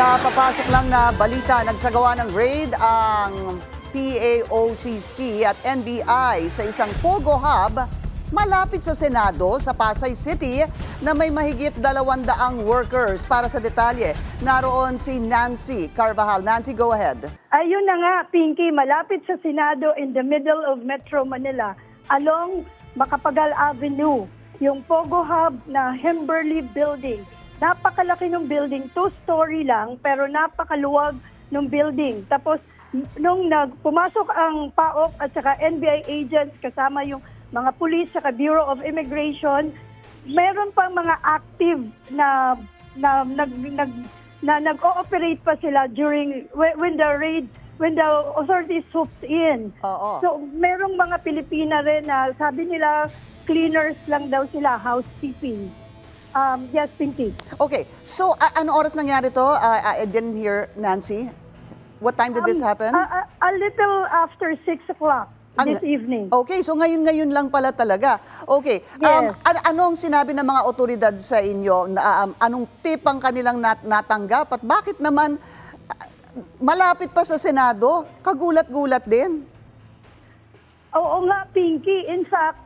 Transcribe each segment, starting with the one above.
Kapapasok lang na balita, nagsagawa ng raid ang PAOCC at NBI sa isang Pogo Hub malapit sa Senado sa Pasay City na may mahigit dalawandaang workers. Para sa detalye, naroon si Nancy Carvajal. Nancy, go ahead. Ayun na nga, Pinky, malapit sa Senado in the middle of Metro Manila along Macapagal Avenue, yung Pogo Hub na Hemberley Building. Napakalaki ng building, two-story lang, pero napakaluwag ng building. Tapos, nung nag pumasok ang PAOK at saka NBI agents kasama yung mga police saka Bureau of Immigration, meron pang mga active na na nag nag na nag-ooperate pa sila during when, when the raid when the authorities swooped in. Oo. So merong mga Pilipina rin na sabi nila cleaners lang daw sila, housekeeping. Um, yes, Pinky. Okay, so a- ano oras nangyari to? Uh, I didn't hear, Nancy. What time did this Um, happen? A, a- a little after 6 o'clock Ang- this evening. Okay, so ngayon-ngayon lang pala talaga. Okay, um, Yes. an- anong sinabi ng mga otoridad sa inyo? Um, anong tip ang kanilang nat- natanggap? At bakit naman ah, malapit pa sa Senado? Kagulat-gulat din. Oo nga, Pinky. In fact,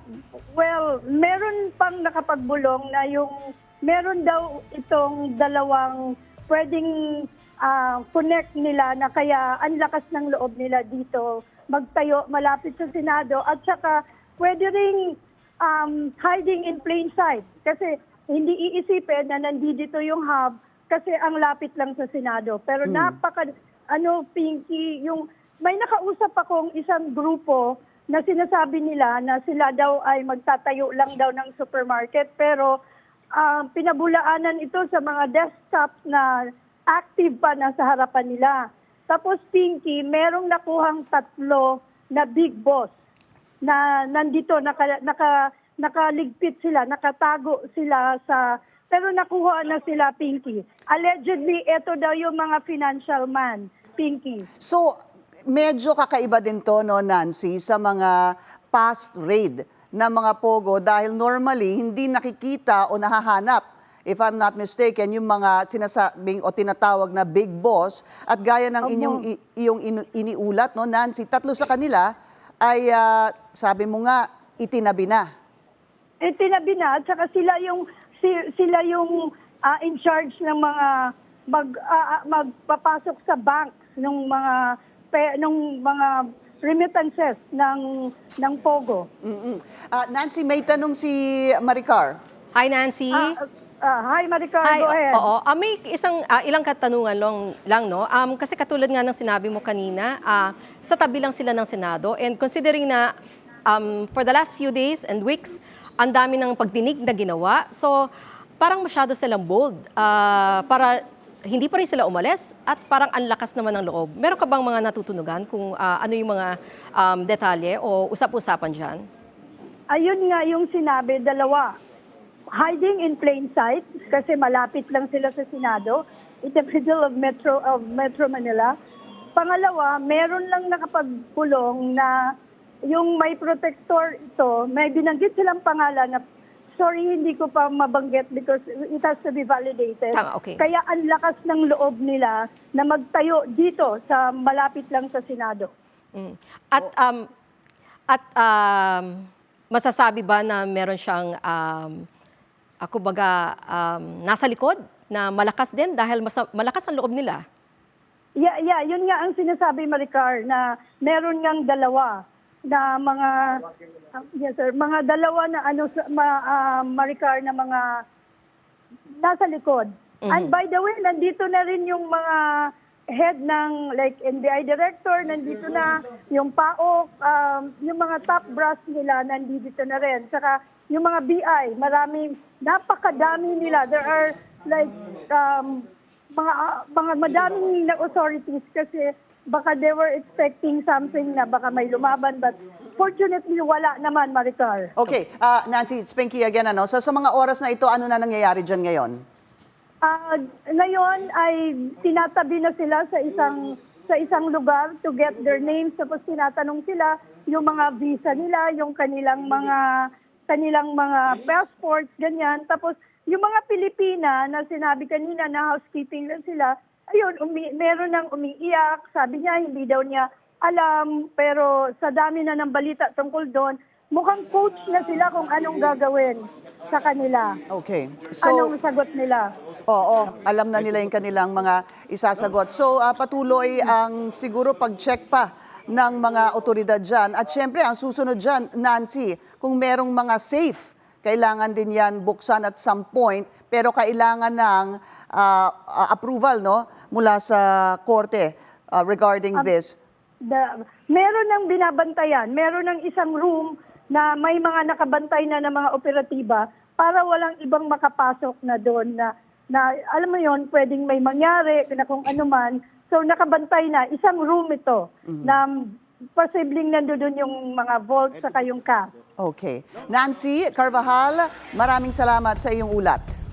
well, meron pang nakapagbulong na yung meron daw itong dalawang pwedeng ah, connect nila na kaya ang lakas ng loob nila dito magtayo malapit sa Senado at saka pwede ring um, hiding in plain sight kasi hindi iisipin na nandito yung hub kasi ang lapit lang sa Senado. Pero napaka, ano, Pinky, yung may nakausap akong isang grupo na sinasabi nila na sila daw ay magtatayo lang daw ng supermarket pero ah, pinabulaanan ito sa mga desktops na active pa na sa harapan nila. Tapos Pinky, merong nakuhang tatlo na big boss na nandito naka, naka nakaligpit sila, nakatago sila sa pero nakuha na sila Pinky. Allegedly ito daw yung mga financial man, Pinky. So, medyo kakaiba din to, no, Nancy, sa mga past raid na mga pogo dahil normally hindi nakikita o nahahanap if I'm not mistaken, yung mga sinasabing o tinatawag na big boss at gaya ng inyong iyong iniulat, no, Nancy, tatlo sa kanila ay ah, sabi mo nga itinabi na. Eh tinabi na at saka sila yung si- sila yung ah, in charge ng mga mag ah, magpapasok sa banks ng mga pe, ng mga remittances ng ng Pogo. Mm-mm. Ah, Nancy, may tanong si Maricar. Hi, Nancy. Ah, ah, hi Maricar, Hi, go ahead. Oo, Ah, may isang ah, ilang katanungan lang, lang no. Um, kasi katulad nga ng sinabi mo kanina, ah, sa tabi lang sila ng Senado and considering na um, for the last few days and weeks, ang dami ng pagdinig na ginawa. So, parang masyado silang bold ah, para hindi pa rin sila umalis at parang ang lakas naman ng loob. Meron ka bang mga natutunugan kung ah, ano yung mga um, detalye o usap-usapan dyan? Ayun nga yung sinabi, dalawa. Hiding in plain sight kasi malapit lang sila sa Senado in the middle of Metro of Metro Manila. Pangalawa, meron lang nakapagpulong na yung may protector ito, may binanggit silang pangalan na sorry hindi ko pa mabanggit because it has to be validated. Tama, okay. Kaya ang lakas ng loob nila na magtayo dito sa malapit lang sa Senado. Mm. At um at um masasabi ba na meron siyang um ako baga um, nasa likod na malakas din dahil masa- malakas ang loob nila. Yeah, yeah, yun nga ang sinasabi Maricar na meron ngang dalawa na mga yes sir, mga dalawa na ano ma, ah, Maricar na mga nasa likod. And by the way, nandito na rin yung mga head ng like NBI director, nandito na yung PAOK, um, yung mga top brass nila nandito na rin. Saka yung mga BI, maraming napakadami nila. There are like um, mga mga madaming na authorities kasi baka they were expecting something na baka may lumaban but fortunately wala naman Maricar. Okay, ah, Nancy, it's Pinky again. Ano? So, sa mga oras na ito, ano na nangyayari dyan ngayon? Ah, ngayon ay tinatabi na sila sa isang sa isang lugar to get their names tapos tinatanong sila yung mga visa nila, yung kanilang mga kanilang mga passports ganyan tapos yung mga Pilipina na sinabi kanina na housekeeping lang sila ayun, umi- meron nang umiiyak. Sabi niya, hindi daw niya alam. Pero sa dami na ng balita tungkol doon, mukhang coach na sila kung anong gagawin sa kanila. Okay. So, anong sagot nila? Oo, alam na nila yung kanilang mga isasagot. So, ah, patuloy ang siguro pag-check pa ng mga otoridad dyan. At syempre, ang susunod dyan, Nancy, kung merong mga safe, kailangan din yan buksan at some point, pero kailangan ng ah, ah, approval no mula sa korte ah, regarding this. The, meron ng binabantayan, meron ng isang room na may mga nakabantay na ng mga operatiba para walang ibang makapasok na doon na, na alam mo yon pwedeng may mangyari na kung ano man. So nakabantay na, isang room ito na posibleng nandoon yung mga vault sa kayong car. Okay. Nancy Carvajal, maraming salamat sa iyong ulat.